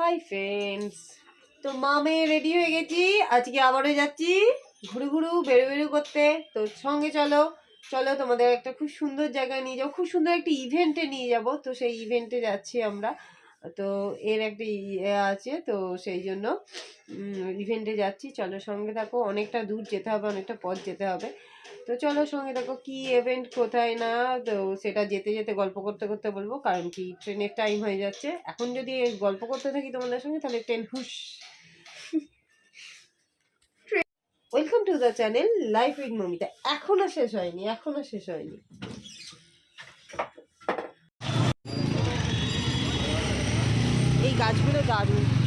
Hi friends তো মামে ready হয়ে গেছি। আজকে আবারও যাচ্ছি ঘুরু ঘুরু, বেরো বেরো করতে। তো সঙ্গে চলো চলো তোমাদের একটা খুব সুন্দর জায়গায় নিয়ে যাব। খুব সুন্দর একটা ইভেন্টে নিয়ে যাব। তো সেই ইভেন্টে যাচ্ছি আমরা। তো এর একটা ইয়ে আছে, তো সেই জন্য ইভেন্টে যাচ্ছি। চলো সঙ্গে থাকো। অনেকটা দূর যেতে হবে, অনেকটা পথ যেতে হবে। তো চলো সঙ্গে দেখো কি ইভেন্ট কোথায় না, তো সেটা যেতে যেতে গল্প করতে করতে বলব, কারণ কি ট্রেনের টাইম হয়ে যাচ্ছে। এখন যদি গল্প করতে থাকি তোমাদের সঙ্গে, তাহলে ট্রেন হুশ। Welcome to the channel life with Mamita এখনও শেষ হয়নি, এখনও শেষ হয়নি। এই গাছগুলো দারুণ।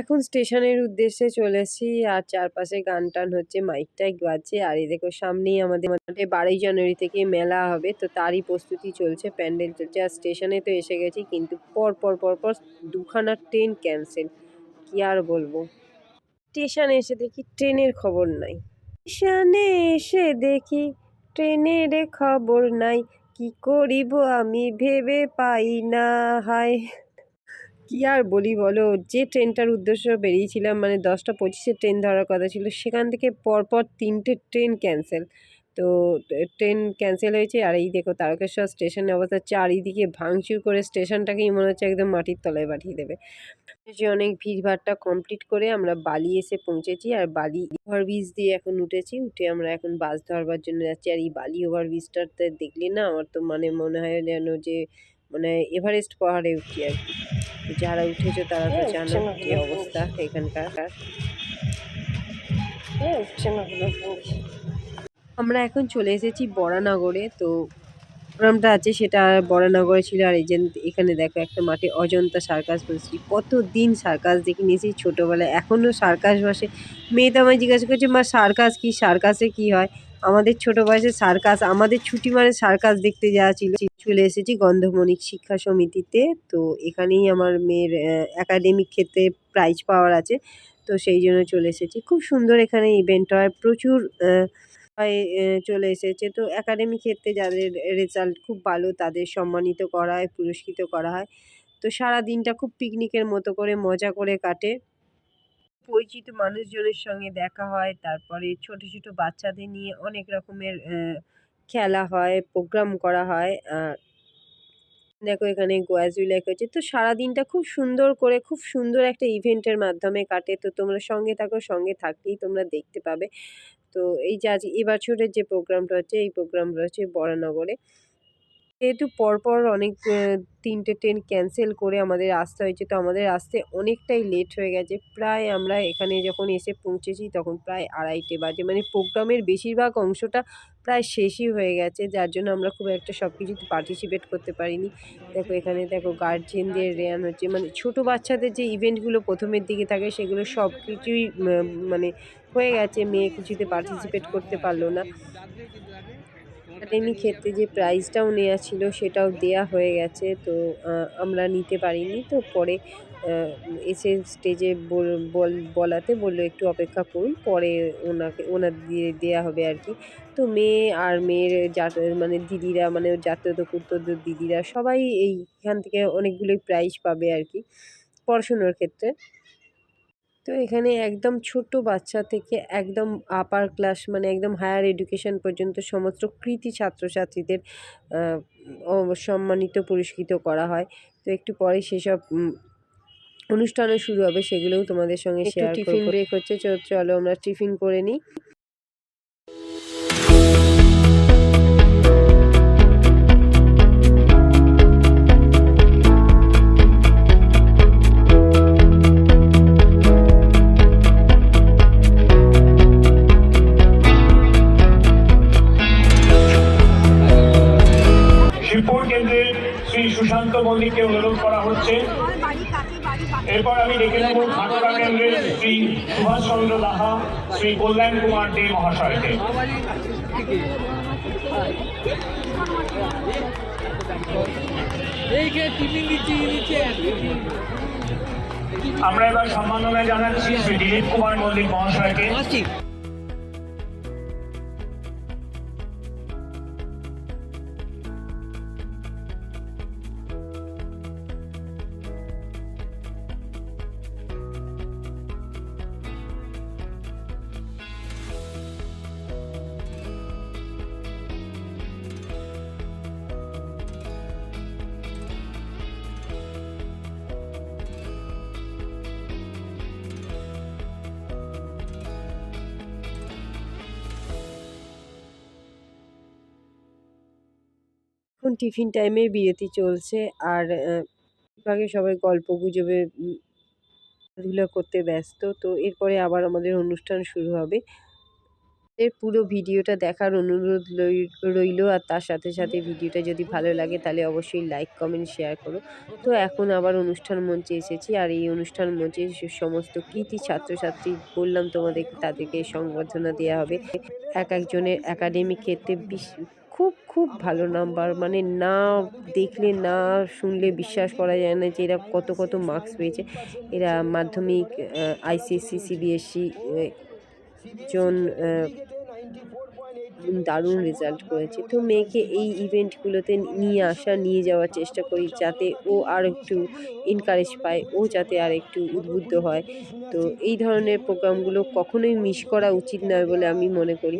এখন স্টেশনের উদ্দেশ্যে চলেছি আর চারপাশে গান টান হচ্ছে মাইক টাইক বাজছে আর এই দেখো সামনেই আমাদের মাঠে বারোই জানুয়ারি থেকে মেলা হবে, তো তারই প্রস্তুতি চলছে, প্যান্ডেল চলছে আর স্টেশনে তো এসে গেছি কিন্তু পর পর পর পর দুখানা ট্রেন ক্যান্সেল, কি আর বলব? স্টেশনে এসে দেখি ট্রেনের খবর নাই, স্টেশনে এসে দেখি ট্রেনের খবর নাই, কি করিব আমি ভেবে পাই না, হায়। কি আর বলি বলো? যে ট্রেনটার উদ্দেশ্য বেরিয়েছিলাম মানে দশটা পঁচিশে ট্রেন ধরার কথা ছিল, সেখান থেকে পরপর তিনটে ট্রেন ক্যান্সেল। তো ট্রেন ক্যান্সেল হয়েছে, আর এই দেখো তারকেশ্বর স্টেশনের অবস্থা, চারিদিকে ভাঙচুর করে স্টেশনটাকেই মনে হচ্ছে একদম মাটির তলায় পাঠিয়ে দেবে। যে অনেক ভিড়ভাড়টা কমপ্লিট করে আমরা বালি এসে পৌঁছেছি, আর বালি ওভারব্রিজ দিয়ে এখন উঠেছি, উঠে আমরা এখন বাস ধরবার জন্য যাচ্ছি। আর এই বালি ওভারব্রিজটাতে দেখলি না, আমার তো মানে মনে হয় যেন যে মানে এভারেস্ট পাহাড়ে উঠছি আর কি। যারা উঠেছে তারা তো জানো কি অবস্থা এখানকার। আমরা এখন চলে এসেছি বরানগরে তো প্রোগ্রামটা আছে সেটা বরানগরে ছিল আর এই যে এখানে দেখো একটা মাঠে অজন্তা সার্কাস বসছি। কত দিন সার্কাস দেখে নিয়েছি ছোটোবেলায় এখনও সার্কাস বসে। মেয়ে তো আমায় জিজ্ঞাসা করছে মা সার্কাস কি? সার্কাসে কি হয়? আমাদের ছোট বয়সে সার্কাস, আমাদের ছুটি মানে সার্কাস দেখতে যাওয়া ছিল। চলে এসেছি গন্ধমণিক শিক্ষা সমিতিতে। তো এখানেই আমার মেয়ের একাডেমিক ক্ষেত্রে প্রাইজ পাওয়ার আছে। তো সেই জন্য চলে এসেছি। খুব সুন্দর এখানে ইভেন্ট হয়, প্রচুর হয় চলে এসেছে। তো একাডেমিক ক্ষেত্রে যাদের রেজাল্ট খুব ভালো, তাদের সম্মানিত করা হয়, পুরস্কৃত করা হয়। তো সারা দিনটা খুব পিকনিকের মতো করে, মজা করে কাটে। পরিচিত মানুষজনের সঙ্গে দেখা হয়, তারপরে ছোট ছোট বাচ্চাদের নিয়ে অনেক রকমের খেলা হয় প্রোগ্রাম করা হয় দেখো এখানে গোয়াজুই লেখা হচ্ছে তো সারাদিনটা খুব সুন্দর করে, খুব সুন্দর একটা ইভেন্টের মাধ্যমে কাটে। তো তোমরা সঙ্গে থাকো, সঙ্গে থাকলেই তোমরা দেখতে পাবে। তো এই যে আজ এবছরের যে প্রোগ্রামটা হচ্ছে, এই প্রোগ্রামটা হচ্ছে বরানগরে। যেহেতু পরপর অনেক তিনটে ট্রেন ক্যান্সেল করে আমাদের আসতে হয়েছে। তো আমাদের আসতে অনেকটাই লেট হয়ে গেছে। প্রায় আমরা এখানে যখন এসে পৌঁছেছি তখন প্রায় আড়াইটে বাজে। মানে প্রোগ্রামের বেশিরভাগ অংশটা প্রায় শেষই হয়ে গেছে। যার জন্য আমরা খুব একটা সব কিছুতে পার্টিসিপেট করতে পারিনি। দেখো এখানে দেখো গার্জেনদের রেয়ান হচ্ছে। মানে ছোট বাচ্চাদের যে ইভেন্টগুলো প্রথমের দিকে থাকে, সেগুলো সব কিছুই মানে হয়ে গেছে। মেয়ে কিছুতে পার্টিসিপেট করতে পারল না। একাডেমি ক্ষেত্রে যে প্রাইজটাও নেওয়া ছিল সেটাও দেয়া হয়ে গেছে। তো আমরা নিতে পারিনি। তো পরে এসে স্টেজে বলাতে বলল, একটু অপেক্ষা করুন। পরে ওনাকে, ওনার দিয়ে দেওয়া হবে আর কি। তো মেয়ে আর মেয়ের জাত মানে দিদিরা মানে জাতীয় কুর্তর দিদিরা সবাই এইখান থেকে অনেকগুলোই প্রাইজ পাবে আর কি, পড়াশুনোর ক্ষেত্রে। তো এখানে একদম ছোট বাচ্চা থেকে একদম আপার ক্লাস মানে একদম হায়ার এডুকেশন পর্যন্ত সমস্ত কৃতি ছাত্রছাত্রীদের সম্মানিত পুরস্কৃত করা হয়। তো একটু পরে সেসব অনুষ্ঠানও শুরু হবে সেগুলোও তোমাদের সঙ্গে শেয়ার টিফিন ব্রেক হচ্ছে চলো আমরা টিফিন করে নিই। সুশান্ত অনুরোধ করা হচ্ছে। এরপর আমি ডেকে নেব ঘাটকা কেন্দ্রের শ্রী সুভাষচন্দ্র লাহা শ্রী কল্যাণ কুমার দে মহাশয়কে। আমরা এবার সম্মাননা জানাচ্ছি শ্রী দিলীপ কুমার মল্লিক মহাশয়কে। এখন টিফিন টাইমে বিরতি চলছে আর আগে সবাই গল্প গুজবে খেলাধুলা করতে ব্যস্ত। তো এরপরে আবার আমাদের অনুষ্ঠান শুরু হবে। এর পুরো ভিডিওটা দেখার অনুরোধ রইল আর তার সাথে সাথে ভিডিওটা যদি ভালো লাগে তাহলে অবশ্যই লাইক, কমেন্ট, শেয়ার করো। তো এখন আবার অনুষ্ঠান মঞ্চে এসেছি আর এই অনুষ্ঠান মঞ্চে সমস্ত কৃতি ছাত্রছাত্রী বললাম তোমাদের তাদেরকে সংবর্ধনা দেওয়া হবে। এক একজনের একাডেমিক ক্ষেত্রে খুব ভালো নাম্বার মানে না দেখলে, না শুনলে বিশ্বাস করা যায় না যে এরা কত কত মার্কস পেয়েছে। এরা মাধ্যমিক আইসিএসসি সিবিএসসি জন দারুণ রেজাল্ট করেছে। তো মেয়েকে এই ইভেন্টগুলোতে নিয়ে আসা, নিয়ে যাওয়ার চেষ্টা করি যাতে ও আর একটু এনকারেজ পায়, ও যাতে আর একটু উদ্বুদ্ধ হয়। তো এই ধরনের প্রোগ্রামগুলো কখনোই মিস করা উচিত নয় বলে আমি মনে করি।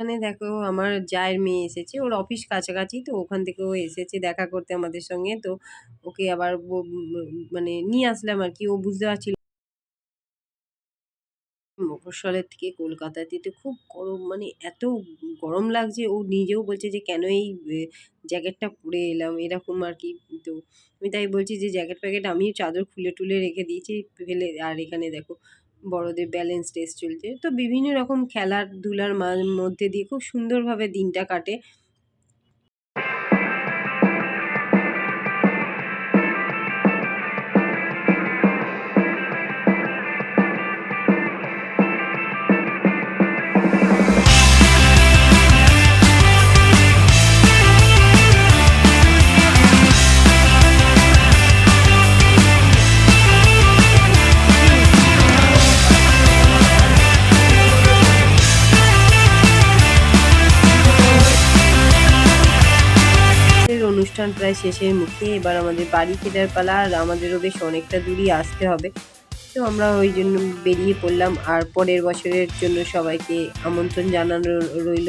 এখানে দেখো আমার জায়ের মেয়ে এসেছে। ওর অফিস কাছাকাছি তো, ওখান থেকে ও এসেছে দেখা করতে আমাদের সঙ্গে। তো ওকে আবার মানে নিয়ে আসলাম আর কি। ও বুঝতে পারছিল মফস্বলের থেকে কলকাতাতে। তো খুব গরম মানে এত গরম লাগছে। ও নিজেও বলছে যে, কেন এই জ্যাকেটটা পরে এলাম? এরকম আর কি। তো আমি তাই বলছি যে জ্যাকেট প্যাকেট আমিও চাদর খুলে টুলে রেখে দিয়েছি, ফেলে, আর এখানে দেখো বড়দের ব্যালেন্স টেস্ট চলছে। তো বিভিন্ন রকম খেলাধুলার মধ্যে দিয়ে খুব সুন্দরভাবে দিনটা কাটে। প্রায় শেষের মুখে এবার আমাদের বাড়ি ফেরার পালা, আর আমাদেরও বেশ অনেকটা দূরই আসতে হবে। তো আমরা ওই জন্য বেরিয়ে পড়লাম, আর পরের বছরের জন্য সবাইকে আমন্ত্রণ জানানো রইল।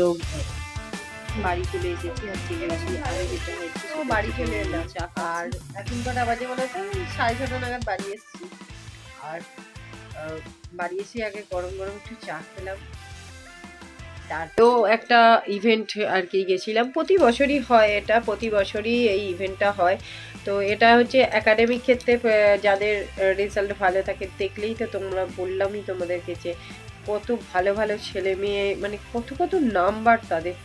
বাড়ি চলে এসেছি, আর চলে আসি আরও যেতে হয়েছে তো বাড়ি চলে এলাম। আর এখন কটা বাজে তো সাড়ে ছটা নাগাদ বাড়ি এসেছি। আর বাড়ি এসে আগে গরম গরম একটু চা খেলাম। তো একটা ইভেন্ট আর কি গেছিলাম। প্রতি বছরই হয় এটা প্রতি বছরই এই ইভেন্টটা হয়। তো এটা হচ্ছে একাডেমিক ক্ষেত্রে যাদের রেজাল্ট ভালো থাকে দেখলেই তো তোমরা বললামই তোমাদেরকে যে কত ভালো ভালো ছেলে মেয়ে মানে কত কত নাম্বার তাদের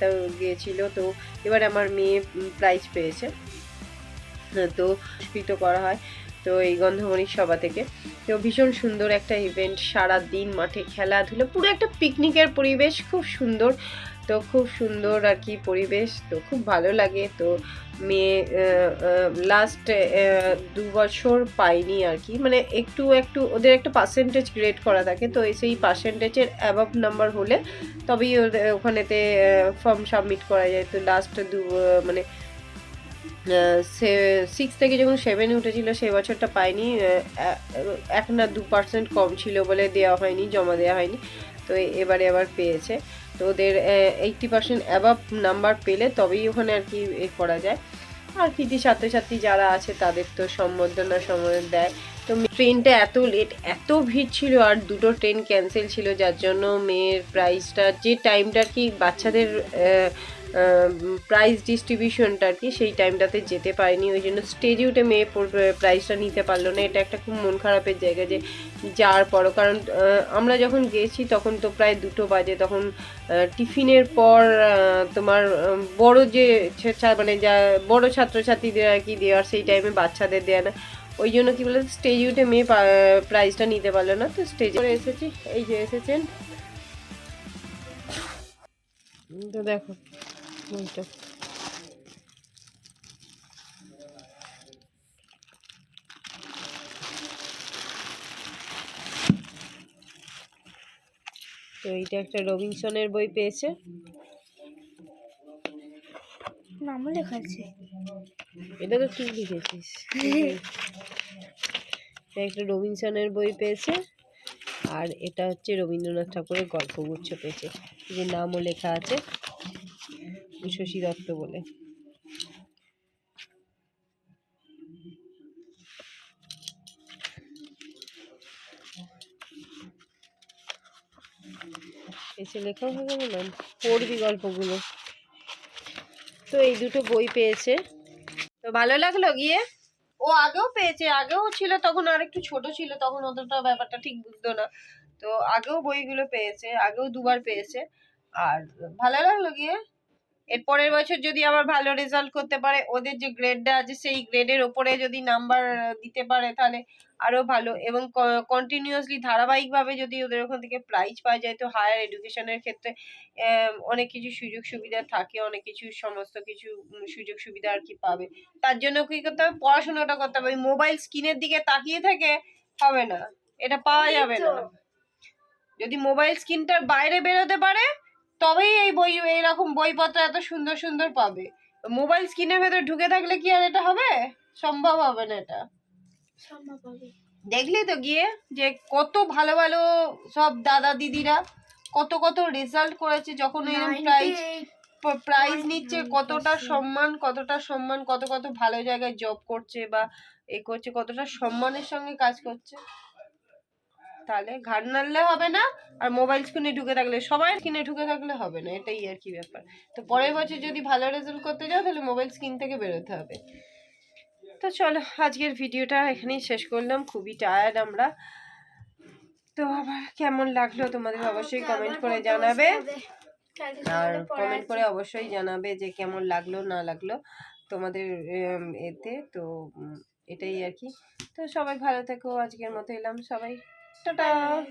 গিয়েছিল। তো এবার আমার মেয়ে প্রাইজ পেয়েছে। হ্যাঁ, তো পুরস্কৃত করা হয়। তো এই গন্ধমণির সভা থেকে। তো ভীষণ সুন্দর একটা ইভেন্ট সারা দিন মাঠে খেলাধুলো, পুরো একটা পিকনিকের পরিবেশ, খুব সুন্দর। তো খুব সুন্দর আর কি পরিবেশ, তো খুব ভালো লাগে। তো মেয়ে লাস্ট দু বছর পাইনি আর কি। মানে একটু একটু ওদের একটা পার্সেন্টেজ গ্রেড করা থাকে। তো সেই পার্সেন্টেজের অ্যাবাভ নাম্বার হলে তবেই ওদের, ওখানেতে ফর্ম সাবমিট করা যায়। তো লাস্ট দু মানে সিক্স থেকে যখন সেভেনে উঠেছিল, সে বছরটা পাইনি এক না দু পার্সেন্ট কম ছিল বলে দেওয়া হয়নি, জমা দেওয়া হয়নি। তো এবারে আবার পেয়েছে। তো ওদের এইটটি পার্সেন্ট অ্যাবাভ নাম্বার পেলে তবেই ওখানে আর কি এ করা যায়। আর কৃতি ছাত্রছাত্রী যারা আছে, তাদের তো সম্বর্ধনা সময় দেয়। তো ট্রেনটা এত লেট এত ভিড় ছিল আর দুটো ট্রেন ক্যান্সেল ছিল, যার জন্য মেয়ের প্রাইসটা যে টাইমটা কি বাচ্চাদের প্রাইজ ডিস্ট্রিবিউশনটা আর কি, সেই টাইমটাতে যেতে পারেনি। ওই জন্য স্টেজে উঠে মেয়ে প্রাইজটা নিতে পারল না। এটা একটা খুব মন খারাপের জায়গা যে যাওয়ার পরও, কারণ আমরা যখন গেছি তখন তো প্রায় দুটো বাজে। তখন টিফিনের পর তোমার বড় যে মানে যা বড় ছাত্রছাত্রীদের আর কি দেওয়ার, সেই টাইমে বাচ্চাদের দেওয়া না। ওই জন্য কি বলে স্টেজে উঠে মেয়ে প্রাইজটা নিতে পারল না তো স্টেজে এসেছি এই যে এসেছেন। তো দেখো বইটা। তো এইটা একটা রবিনসনের বই পেয়েছে। নামও লেখা আছে। এটা তো তুই লিখেছিস। এটা একটা রবিনসনের বই পেয়েছে। আর এটা হচ্ছে রবীন্দ্রনাথ ঠাকুরের গল্পগুচ্ছ পেয়েছে। যে নামও লেখা আছে, শশী দত্ত বলে। এসে লেখা হয়ে গেল না পড়বি গল্পগুলো। তো এই দুটো বই পেয়েছে। তো ভালো লাগল গিয়ে? ও আগেও পেয়েছে, আগেও ছিল, তখন আর একটু ছোট ছিল, তখন অতটা ব্যাপারটা ঠিক বুঝতো না। তো আগেও বইগুলো পেয়েছে, আগেও দুবার পেয়েছে। আর ভালো লাগল গিয়ে। এর পরের বছর যদি আবার ভালো রেজাল্ট করতে পারে ওদের যে গ্রেডটা আছে সেই গ্রেডের ওপরে যদি নাম্বার দিতে পারে তাহলে আরও ভালো। এবং কন্টিনিউয়াসলি ধারাবাহিকভাবে যদি ওদের ওখান থেকে প্রাইজ পাওয়া যায় তো হায়ার এডুকেশনের ক্ষেত্রে অনেক কিছু সুযোগ সুবিধা থাকে অনেক কিছু সমস্ত কিছু সুযোগ সুবিধা আর কি পাবে। তার জন্য কি করতে হবে? পড়াশোনাটা করতে হবে। মোবাইল স্ক্রিনের দিকে তাকিয়ে থেকে হবে না। এটা পাওয়া যাবে না। যদি মোবাইল স্ক্রিনটার বাইরে বেরোতে পারে তবেই এই বই এইরকম বইপত্র এত সুন্দর সুন্দর পাবে। মোবাইল স্ক্রিনের ভেতর ঢুকে থাকলে কি আর এটা হবে? সম্ভব হবে না এটা। সম্ভব হবে। দেখলি তো গিয়ে যে কত ভালো ভালো সব দাদা দিদিরা কত কত রেজাল্ট করেছে যখন এরকম প্রাইজ প্রাইজ নিচ্ছে কতটা সম্মান কতটা সম্মান কত কত ভালো জায়গায় জব করছে বা এ করছে কতটা সম্মানের সঙ্গে কাজ করছে। তাহলে ঘাট নাড়লে হবে না আর মোবাইল স্ক্রিনে ঢুকে থাকলে সবাই স্ক্রিনে ঢুকে থাকলে হবে না এটাই আর কি ব্যাপার। তো পরের বছর যদি ভালো রেজাল্ট করতে যাও তাহলে মোবাইল স্ক্রিন থেকে বেরোতে হবে। তো চলো আজকের ভিডিওটা এখানেই শেষ করলাম খুবই টায়ার্ড আমরা। তো আবার কেমন লাগল তোমাদের অবশ্যই কমেন্ট করে জানাবে। আর কমেন্ট করে অবশ্যই জানাবে যে কেমন লাগল না লাগল তোমাদের এতে তো এটাই আর কি। তো সবাই ভালো থেকো আজকের মতো এলাম সবাই। Ta-da!